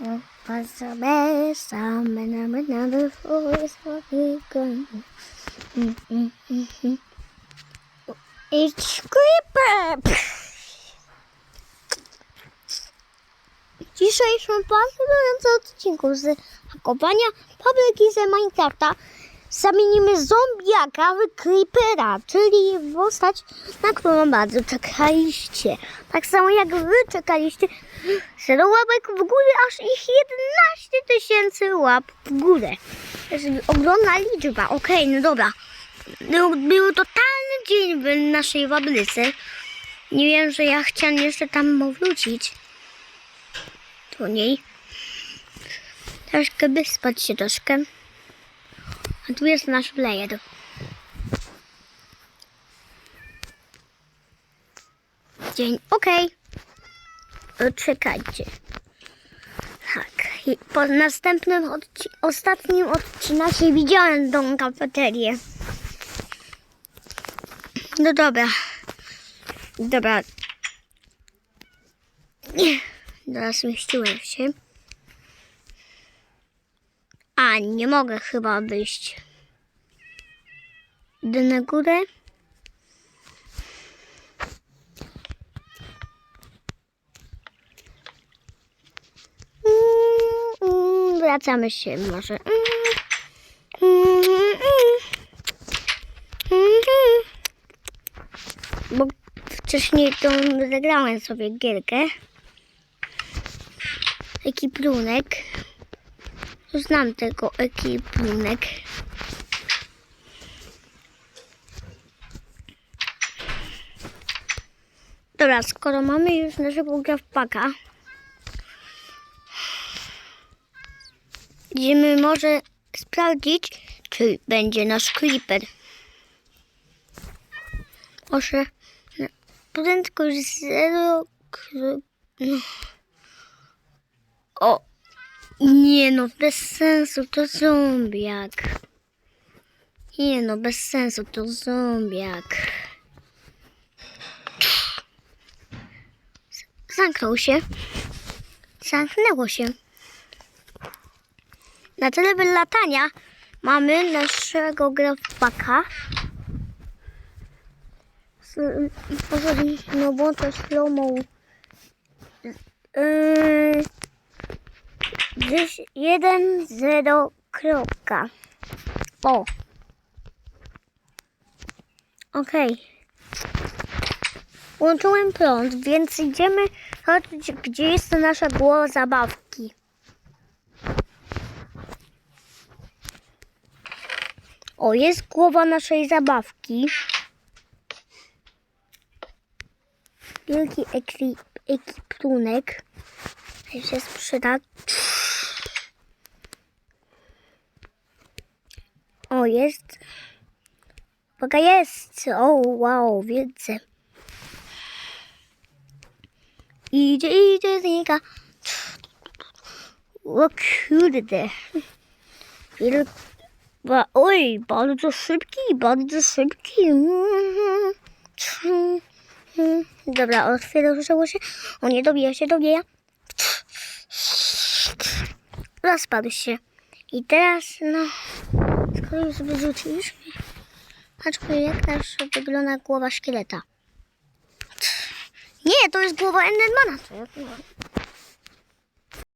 Was the best time mm, mm. It's creeper! Dzisiejszym pasjonującym odcinku z hakowania fabryki z Minecrafta zamienimy zombiaka w creepera, czyli postać, na którą bardzo czekaliście. Tak samo jak wy czekaliście. Zero łapek w górę, aż ich 11 tysięcy łap w górę. To jest ogromna liczba. Okej, no dobra. Był, był totalny dzień w naszej fabryce. Nie wiem, że ja chciałam jeszcze tam wrócić. Do niej. Troszkę wyspać się troszkę. A tu jest nasz player. Dzień, okej. Okay. Czekajcie. Tak. Po następnym, odci- ostatnim odcinku widziałem tą kafeterię. No dobra. Dobra. Nie. Dobra, zmieściłem się. A, nie mogę chyba wyjść. Idę na górę. Wracamy się może. Bo wcześniej to zagrałem sobie gierkę. Ekiprunek. Znam tego ekiprunek. Dobra, skoro mamy już naszego grafpaka, idziemy może sprawdzić, czy będzie nasz. Proszę, na prędkość zero... kro- No. O, nie no, bez sensu, to zombiak. Nie no, bez sensu, to zombiak. Zamknął się. Zamknęło się. Na tyle latania mamy naszego grafpaka. S- Pozwoli, no bo to slow. Yy, Gdzieś jeden, zero, kropka. O. Okej. Łączyłem prąd, więc idziemy chodzić, gdzie jest nasza głowa zabawki. O, jest głowa naszej zabawki. Wielki. Tutaj się sprzyda. O, jest. Uwaga, jest. O, wow, wiedzę. Idzie, idzie, znika. O kurde. Wiel... Ba- Oj, bardzo szybki, bardzo szybki. Dobra, otwierało się. O, nie dobija się, dobija. Rozpadł się. I teraz, no, skoro już wyrzuciliśmy, patrzmy jak też wygląda głowa szkieleta. Nie, to jest głowa Endermana.